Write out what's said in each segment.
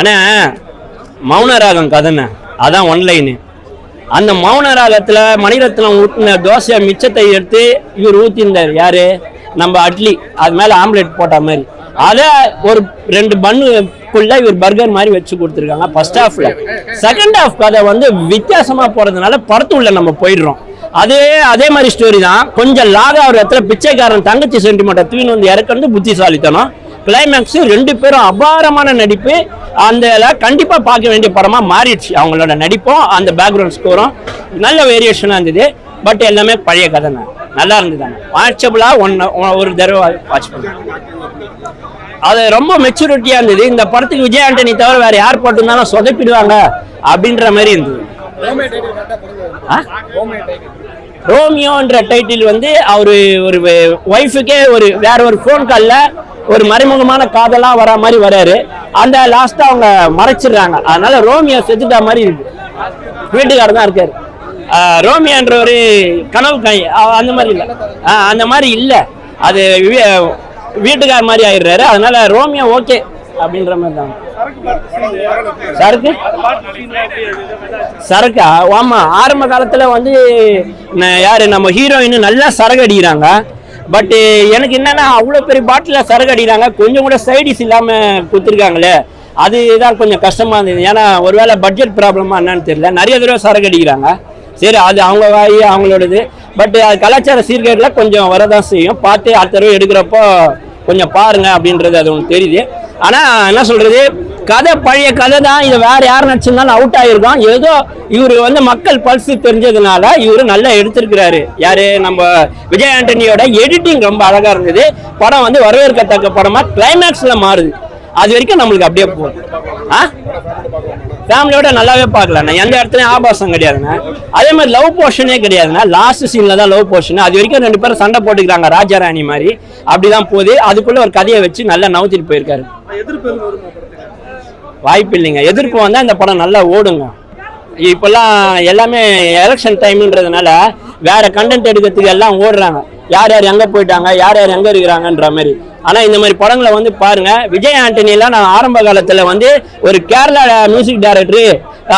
அண்ணா மௌன ராகம் கதைண்ணே. அதான் ஒன்லைனு அந்த மௌன ராகத்தில் மணிரத்னம் ஊற்றின தோசை மிச்சத்தை எடுத்து இவர் ஊற்றிருந்தார் யார்? நம்ம அட்லி. அது மேலே ஆம்லெட் போட்ட மாதிரி. அதை ஒரு ரெண்டு பண்ணுக்குள்ள இவர் பர்கர் மாதிரி வச்சு கொடுத்துருக்காங்க ஃபர்ஸ்ட் ஹாஃப்ல செகண்ட் ஹாஃப் கதை வந்து வித்தியாசமா போறதுனால படத்துள்ள நம்ம போயிடுறோம். அதே அதே மாதிரி ஸ்டோரி தான். கொஞ்சம் லாக ஒரு இடத்துல பிச்சைக்காரன் தங்கச்சி சென்டிமெண்ட்டை தூக்கின்னு வந்து இறக்குறது புத்திசாலித்தனம். கிளைமேக்ஸ் ரெண்டு பேரும் அபாரமான நடிப்பு. அந்த கண்டிப்பாக பார்க்க வேண்டிய படமாக மாறிடுச்சு. அவங்களோட நடிப்பும் அந்த பேக்ரவுண்ட் ஸ்கோரும் நல்ல வேரியேஷனாக இருந்தது. பட் எல்லாமே பழைய கதை தான். நல்லா இருந்தது வாட்சபிளாக ஒன்று ஒரு தடவை வாட்ச் பண்ணேன். அது ரொம்ப மெச்சூரிட்டியாக இருந்தது. இந்த படத்துக்கு விஜய் ஆண்டனி தவிர வேற யார் போட்டிருந்தாலும் சொதப்பிடுவாங்க அப்படின்ற மாதிரி இருந்தது? ரோமியோன்ற டைட்டில் வந்து அவரு ஒரு ஒய்ஃபுக்கே ஒரு வேற ஒரு ஃபோன் காலில் ஒரு மறைமுகமான காதலாக வர மாதிரி வராரு அந்த லாஸ்டா அவங்க மறைச்சிடுறாங்க. அதனால ரோமியோ செத்துட்டா மாதிரி இருக்கு. வீட்டுக்காரர் தான் இருக்காரு. ரோமியோன்ற ஒரு கனவு காய் அந்த மாதிரி இல்லை. அந்த மாதிரி இல்லை. அது வீட்டுக்கார் வீட்டுக்கார மாதிரி ஆயிடுறாரு. அதனால ரோமியோ ஓகே அப்படின்ற மாதிரி தான். சரக்கு? சரக்கா. ஆமா. ஆரம்ப காலத்துல வந்து யாரு? நம்ம ஹீரோயின் நல்லா சரக்கு அடிக்கிறாங்க. பட் eh, எனக்கு என்னன்னா அவ்வளோ பெரிய பாட்டில் சரகு அடிக்கிறாங்க. கொஞ்சம் கூட சைடிஸ் இல்லாமல் கொடுத்துருக்காங்களே. அதுதான் கொஞ்சம் கஷ்டமாக இருந்தது. ஏன்னா ஒருவேளை பட்ஜெட் ப்ராப்ளமாக என்னன்னு தெரியல. நிறைய தடவை சரக்கு அடிக்கிறாங்க. சரி அது அவங்க வாய் அவங்களோடது. பட் அது கலாச்சார சீர்கேடில் கொஞ்சம் வரதான் செய்யும். பார்த்து அடுத்த தடவை எடுக்கிறப்போ கொஞ்சம் பாருங்க அப்படின்றது அது ஒன்று தெரியுது. ஆனால் என்ன சொல்கிறது கதை பழைய கதை தான் இதை வேற யார் நடிச்சிருந்தாலும் அவுட் ஆகிருக்கோம் ஏதோ இவர் வந்து மக்கள் பல்ஸ் தெரிஞ்சதுனால இவர் நல்லா எடுத்திருக்கிறாரு. யாரு? நம்ம விஜய் ஆண்டனியோட எடிட்டிங் ரொம்ப அழகா இருந்தது. படம் வந்து வரவேற்கத்தக்க படமா கிளைமேக்ஸ்ல மாறுது. அது வரைக்கும் நம்மளுக்கு அப்படியே போகும் ஆ? ஃபேமிலியோட நல்லாவே பார்க்கலாண்ணா. எந்த இடத்துலையும் ஆபாசம் கிடையாதுண்ணா. அதே மாதிரி லவ் போர்ஷனே கிடையாதுண்ணா. லாஸ்ட் சீனில் தான் லவ் போர்ஷன் அது வரைக்கும் ரெண்டு பேரும் சண்டை போட்டுக்கிறாங்க ராஜாராணி மாதிரி. அப்படிதான் போகுது. அதுக்குள்ளே ஒரு கதையை வச்சு நல்லா நவுத்திட்டு போயிருக்காரு. வாய்ப்பு இல்லைங்க. எதிர்ப்பு வந்தால் இந்த படம் நல்லா ஓடுங்க. இப்போல்லாம் எல்லாமே எலெக்ஷன் டைம்ன்றதுனால வேறு கண்டென்ட் எடுக்கிறதுக்கு எல்லாம் ஓடுறாங்க. யார் யார் எங்கே போயிட்டாங்க யார் யார் எங்கே இருக்கிறாங்கன்ற மாதிரி. ஆனால் இந்த மாதிரி படங்களை வந்து பாருங்கள் விஜய் ஆண்டனிலாம் நான் ஆரம்ப காலத்தில் வந்து ஒரு கேரளா மியூசிக் டைரக்டரு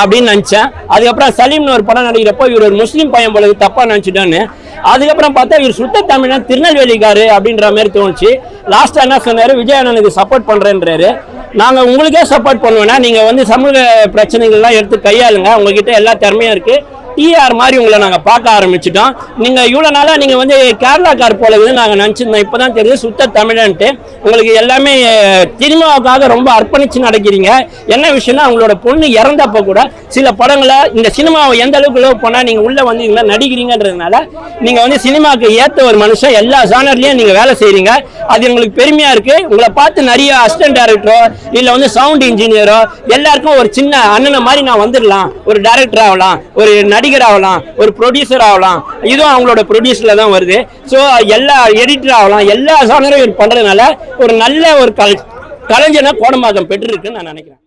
அப்படின்னு நினச்சேன். அதுக்கப்புறம் சலீம்னு ஒரு படம் நடிக்கிறப்போ இவர் ஒரு முஸ்லீம் பையன் போல தப்பாக நினச்சிட்டோன்னு. அதுக்கப்புறம் பார்த்தா இவர் சுத்த தமிழன் திருநெல்வேலிக்காரு அப்படின்ற மாதிரி தோணுச்சு. லாஸ்ட்டாக என்ன சொன்னார்? விஜய் அண்ணனுக்கு சப்போர்ட் பண்ணுறேன்றாரு நாங்கள் உங்களுக்கே சப்போர்ட் பண்ணுவேன்னா நீங்கள் வந்து சமூக பிரச்சனைகள்லாம் எடுத்து கையாளுங்க. உங்ககிட்ட எல்லா திறமையும் இருக்குது டிஆர் மாதிரி உங்களை நாங்கள் பார்க்க ஆரம்பிச்சிட்டோம். நீங்கள் இவ்வளோ நாளாக நீங்கள் வந்து கேரளாக்கார் போல நாங்கள் நினச்சிருந்தோம். இப்போ தான் தெரியுது சுத்த தமிழன்ட்டு. உங்களுக்கு எல்லாமே அஹ், சினிமாவுக்காக ரொம்ப அர்ப்பணித்து நடக்கிறீங்க. என்ன விஷயம்னா உங்களோட பொண்ணு இறந்தப்போ கூட சில படங்களை இந்த சினிமாவை எந்த அளவுக்கு லவ் பண்ணால் நீங்கள் உள்ளே வந்து இங்கே நடிக்கிறீங்கன்றதுனால நீங்கள் வந்து சினிமாவுக்கு ஏற்ற ஒரு மனுஷன். எல்லா ஜானர்லேயும் நீங்கள் வேலை செய்கிறீங்க அது எங்களுக்கு பெருமையாக இருக்குது உங்களை பார்த்து நிறைய அசிஸ்டன்ட் டேரக்டரோ இல்லை வந்து சவுண்ட் இன்ஜினியரோ எல்லாருக்கும் ஒரு சின்ன அண்ணனை மாதிரி நான் வந்துடலாம் ஒரு டேரக்டர் ஆகலாம். ஒரு நடி நடிகர் ஆகலாம் ஒரு ப்ரொடியூசர் ஆகலாம். இதுவும் அவங்களோட ப்ரொடியூசரில் தான் வருது. ஸோ எல்லா எடிட்டர் ஆகலாம் எல்லா ஜானரும் பண்ணுறதுனால ஒரு நல்ல ஒரு கல் கலைஞனை கோடம்பாக்கம் பெற்றிருக்குன்னு நான் நினைக்கிறேன்.